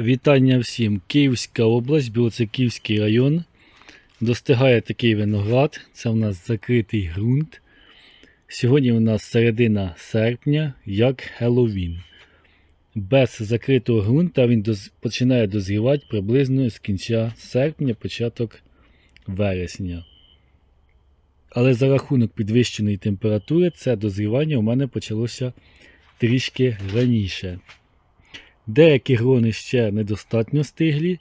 Вітання всім. Київська область, Білоцерківський район. Достигає такий виноград. Це у нас закритий ґрунт. Сьогодні у нас середина серпня, як Хеллоуін. Без закритого ґрунта він доз- починає дозрівати приблизно з кінця серпня, початок вересня. Але за рахунок підвищеної температури це дозрівання у мене почалося трішки раніше. Деякі грони ще недостатньо стиглі,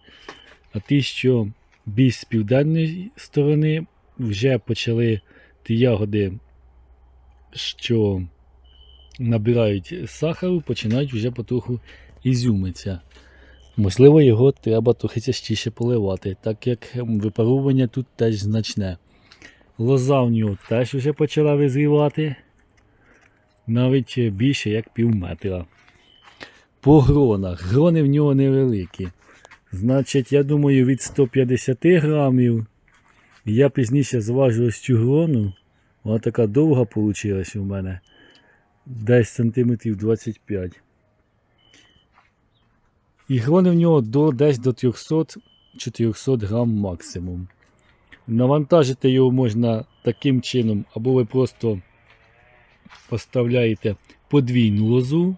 а ті, що більш з південної сторони, вже почали ті ягоди, що набирають сахару, починають вже потроху ізюмитися. Можливо, його треба трохи частіше поливати, так як випаровування тут теж значне. Лоза в нього теж вже почала визрівати, навіть більше як пів метра. По гронах. Грони в нього невеликі. Значить, я думаю, від 150 грамів. Я пізніше зважу ось цю грону. Вона така довга вийшла у мене. Десь сантиметрів 25. І грони в нього до, десь до 300-400 грам максимум. Навантажити його можна таким чином, або ви просто поставляєте подвійну лозу.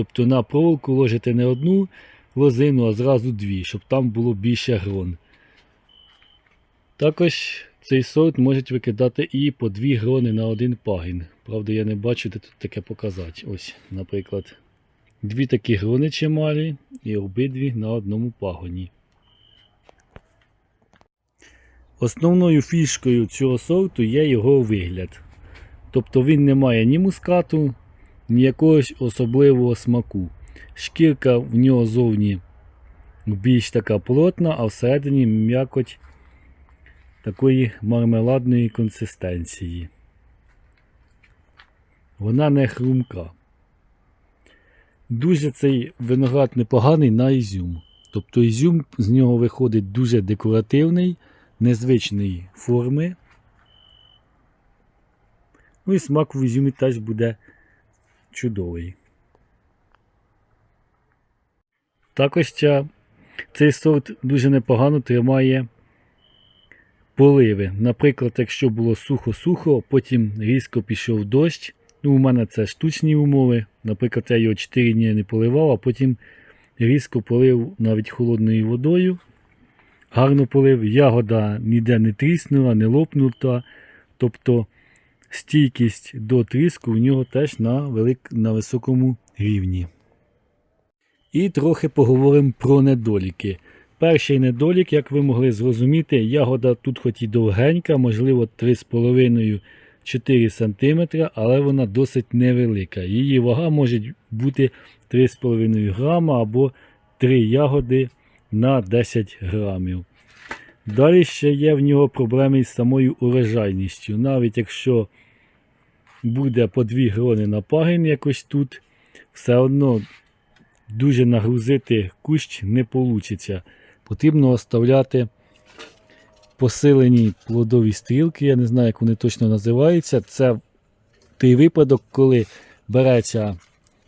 Тобто на проволоку ложите не одну лозину, а зразу дві, щоб там було більше грон. Також цей сорт можуть викидати і по дві грони на один пагін. Правда, я не бачу, де тут таке показати. Ось, наприклад, дві такі грони чималі і обидві на одному пагоні. Основною фішкою цього сорту є його вигляд. Тобто він не має ні мускату, якогось особливого смаку. Шкірка в нього зовні більш така плотна, а всередині м'якоть такої мармеладної консистенції. Вона не хрумка. Дуже цей виноград непоганий на ізюм. Тобто ізюм з нього виходить дуже декоративний, незвичної форми. Ну і смак в ізюмі теж буде чудовий. Також цей сорт дуже непогано тримає поливи. Наприклад, якщо було сухо-сухо, потім різко пішов дощ. Ну, у мене це штучні умови. Наприклад, я його 4 дні не поливав, а потім різко полив навіть холодною водою. Гарно полив, ягода ніде не тріснула, не лопнута. Тобто стійкість до тріску в нього теж на, велик... на високому рівні. І трохи поговоримо про недоліки. Перший недолік, як ви могли зрозуміти, ягода тут хоч і довгенька, можливо 3,5-4 см, але вона досить невелика. Її вага може бути 3,5 грама або 3 ягоди на 10 грамів. Далі ще є в нього проблеми із самою урожайністю. Навіть якщо буде по дві грони на пагін якось тут, все одно дуже нагрузити кущ не вийде. Потрібно оставляти посилені плодові стрілки, я не знаю, як вони точно називаються. Це той випадок, коли береться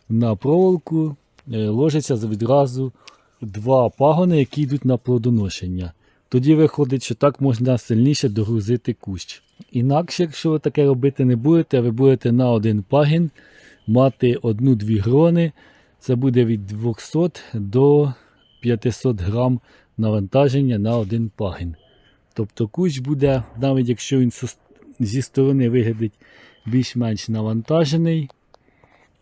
на проволоку, е, ложиться відразу два пагони, які йдуть на плодоношення. Тоді виходить, що так можна сильніше догрузити кущ. Інакше, якщо ви таке робити не будете, ви будете на один пагін мати одну-дві грони. Це буде від 200 до 500 грам навантаження на один пагін. Тобто кущ буде, навіть якщо він зі сторони виглядить більш-менш навантажений,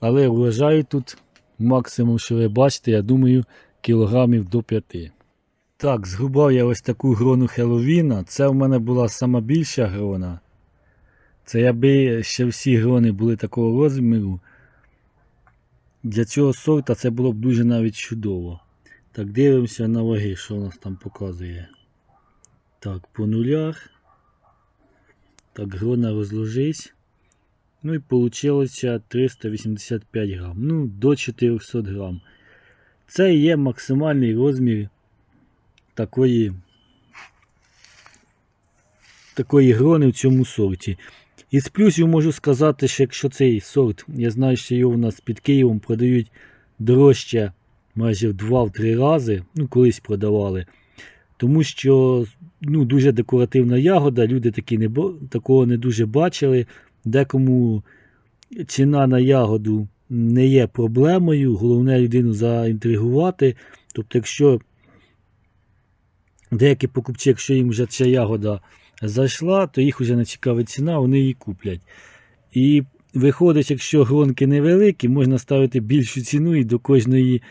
але врожаю тут максимум, що ви бачите, я думаю, кілограмів до 5. Так, зрубав я ось таку грону Хеллоуіна. Це в мене була сама більша грона. Це якби ще всі грони були такого розміру. Для цього сорта це було б дуже навіть чудово. Так, дивимося на ваги, що у нас там показує. Так, по нулях. Так, грона розложись. Ну і вийшло 385 грам. Ну, до 400 грам. Це є максимальний розмір такої, такої грони в цьому сорті. Із плюсів можу сказати, що якщо цей сорт, я знаю, що його у нас під Києвом продають дорожче майже в 2-3 рази, ну, колись продавали. Тому що ну, дуже декоративна ягода, люди такі не, такого не дуже бачили. Декому ціна на ягоду не є проблемою, головне людину заінтригувати. Тобто, якщо деякі покупці, якщо їм вже ця ягода зайшла, то їх вже не цікавить ціна, вони її куплять. І виходить, якщо гронки невеликі, можна ставити більшу ціну і до кожної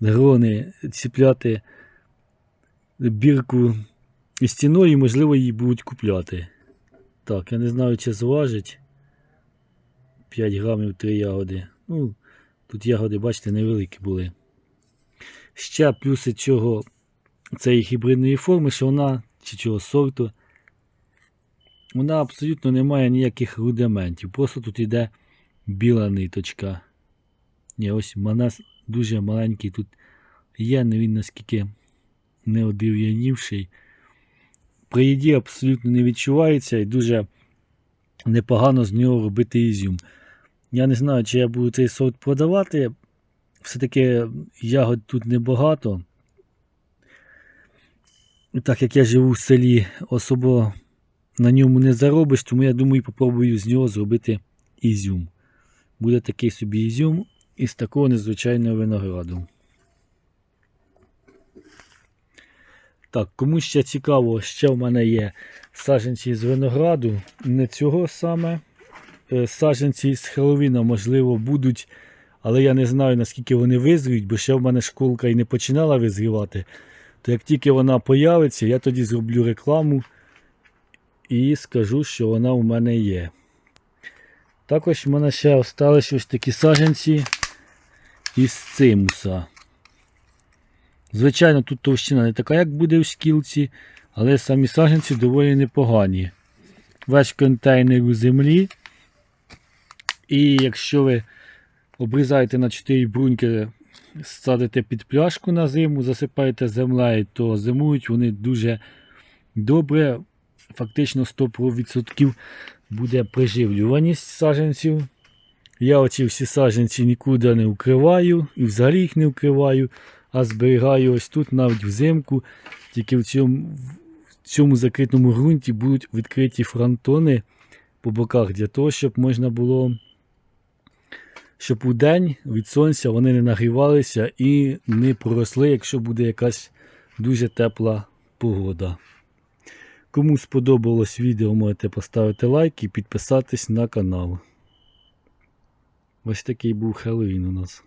грони чіпляти бірку із ціною, можливо, її будуть купляти. Так, я не знаю, чи зважить 5 грамів 3 ягоди. Ну, тут ягоди, бачите, невеликі були. Ще плюси цього цієї гібридної форми, що вона, чи цього сорту, вона абсолютно не має ніяких рудиментів. Просто тут йде біла ниточка. Ні, ось манас дуже маленький тут є, не він наскільки не одив'янівший. При їді абсолютно не відчувається і дуже непогано з нього робити ізюм. Я не знаю, чи я буду цей сорт продавати. Все-таки ягод тут небагато. Так як я живу в селі, особо на ньому не заробиш, тому я думаю, попробую з нього зробити ізюм. Буде такий собі ізюм із такого незвичайного винограду. Так, кому ще цікаво, ще в мене є саджанці з винограду, не цього саме. Е, Саджанці з Хеллоуіна, можливо, будуть, але я не знаю, наскільки вони визріють, бо ще в мене школка і не починала визрівати. То як тільки вона появиться, я тоді зроблю рекламу і скажу, що вона у мене є. Також в мене ще залишились ось такі саджанці із цимуса. Звичайно, тут товщина не така, як буде в шкілці, але самі саджанці доволі непогані. Весь контейнер у землі. І якщо ви обрізаєте на 4 бруньки, садите під пляшку на зиму, засипаєте землею, то зимують вони дуже добре. Фактично 100% буде приживлюваність саджанців. Я оці всі саджанці нікуди не укриваю і взагалі їх не укриваю, а зберігаю ось тут навіть взимку. Тільки в цьому, в цьому закритому ґрунті будуть відкриті фронтони по боках для того, щоб можна було, щоб у день від сонця вони не нагрівалися і не проросли, якщо буде якась дуже тепла погода. Кому сподобалось відео, можете поставити лайк і підписатись на канал. Ось такий був Хеллоуін у нас.